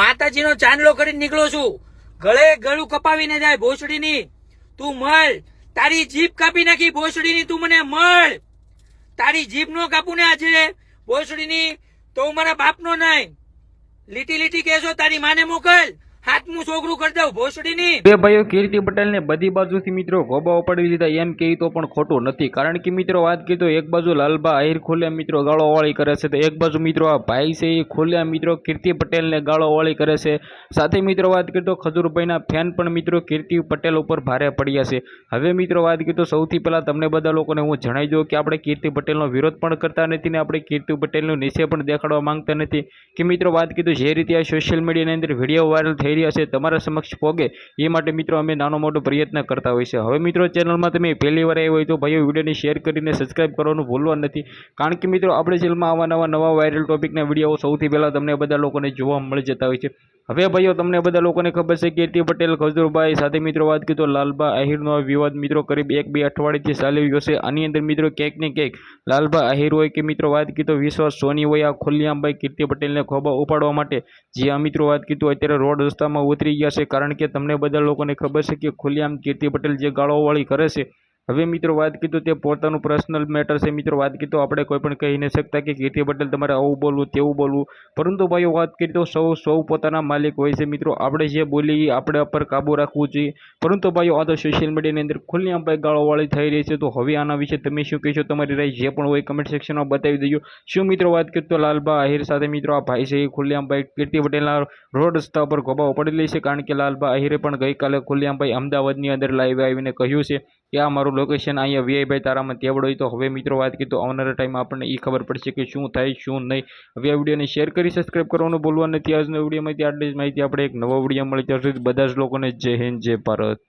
માતાજીનો ચાંદલો કરીને નીકળો છું. ગળે ગળું કપાવીને જાય ભોસડીની. તું મળ. તારી જીભ કાપી નાખી ભોસડીની તું મને મળ. તારી જીભ નો કાપું ને આજે. ભોસડીની, તો હું મારા બાપનો નહીં. લીટી લીટી કહેશો તારી માને મોકલ. કરી કીર્તિ પટેલને બધી બાજુથી મિત્રો ગોબા ઉપાડી દીધા. એમ કહી તો પણ ખોટું નથી. કારણ કે મિત્રો વાત કરીએ તો એક બાજુ લાલબા આહિર ખોલ્યા મિત્રો ગાળોવાળી કરે છે, તો એક બાજુ મિત્રો ભાઈ છે એ ખોલ્યા મિત્રો કીર્તિ પટેલને ગાળો વાળી કરે છે. સાથે મિત્રો વાત કરીએ તો ખજૂરભાઈના ફેન પણ મિત્રો કીર્તિ પટેલ ઉપર ભારે પડ્યા છે. હવે મિત્રો વાત કરીએ તો સૌથી પહેલાં તમને બધા લોકોને હું જણાવી દઉં કે આપણે કીર્તિ પટેલનો વિરોધ પણ કરતા નથી ને આપણે કીર્તિ પટેલનું નીચે પણ દેખાડવા માંગતા નથી. કે મિત્રો વાત કીધું, જે રીતે આ સોશિયલ મીડિયાની અંદર વીડિયો વાયરલ થઈ રહ્યા છે, તમારા સમક્ષ પોગે, એ માટે મિત્રો અમે નાનો મોટો પ્રયત્ન કરતા હોય છે. હવે મિત્રો ચેનલમાં તમે પહેલી વાર આવ્યો હોય તો ભાઈઓ વિડીયોને શેર કરીને સબસ્ક્રાઈબ કરવાનું ભૂલવા નથી. કારણ કે મિત્રો, આપણે ચેનલમાં આવા નવા નવા વાયરલ ટોપિકના વીડિયો સૌથી પહેલાં તમને બધા લોકોને જોવા મળી જતા હોય છે. હવે ભાઈઓ, તમને બધા લોકોને ખબર છે કીર્તિ પટેલ, ખજુરભાઈ સાથે મિત્રો વાત કરી તો લાલબા આહિરનો વિવાદ મિત્રો કરીબ એક બે અઠવાડિયેથી ચાલી રહ્યો છે. આની અંદર મિત્રો ક્યાંક ને ક્યાંક લાલબા આહિર હોય કે મિત્રો વાત કરી તો વિશ્વાસ સોની હોય, આ ખુલ્લીઆમભાઈ કીર્તિ પટેલને ખોબા ઉપાડવા માટે જે આ મિત્રો વાત કીધું અત્યારે રોડ રસ્તામાં ઉતરી ગયા છે. કારણ કે તમને બધા લોકોને ખબર છે કે ખુલ્લીઆમ કીર્તિ પટેલ જે ગાળોવાળી કરે છે હવે મિત્રો વાત કીધું તે પોતાનું પર્સનલ મેટર છે. મિત્રો વાત કીધું આપણે કોઈ પણ કહી નહીં શકતા કે કીર્તિ પટેલ તમારે આવું બોલવું, તેવું બોલવું. પરંતુ ભાઈઓ વાત કરીએ તો સૌ સૌ પોતાના માલિક હોય છે. મિત્રો આપણે જે બોલીએ આપણે પર કાબુ રાખવું જોઈએ. પરંતુ ભાઈઓ આ તો સોશિયલ મીડિયાની અંદર ખુલ્લી આમ ભાઈ ગાળોવાળી થઈ રહી છે. તો હવે આના વિશે તમે શું કહેશો? તમારી રાય જે પણ હોય કમેન્ટ સેક્શનમાં બતાવી દેજો. શું મિત્રો વાત કરી તો લાલબા આહિર સાથે મિત્રો આ ભાઈ છે એ ખુલ્લેઆમભાઈ કીર્તિ પટેલના રોડ રસ્તા પર ગોબા પડી લે છે. કારણ કે લાલબા આહિરે પણ ગઈકાલે ખુલ્લેઆમભાઈ અમદાવાદની અંદર લાઈવ આવીને કહ્યું છે. કે આ મારું લોકેશન અહીંયા વીઆઈભાઈ તારામાં તેવડો હોય તો હવે મિત્રો વાત કરીએ તો આવનારા ટાઈમમાં આપણને એ ખબર પડશે કે શું થાય, શું નહીં. હવે આ વિડીયોને શેર કરી સબસ્ક્રાઈબ કરવાનું ભૂલવા નથી. આજનો વિડીયોમાંથી આટલી જ માહિતી. આપણે એક નવો વીડિયો મળી ત્યાં સુધી બધા જ લોકોને જય હિન્દ, જય ભારત.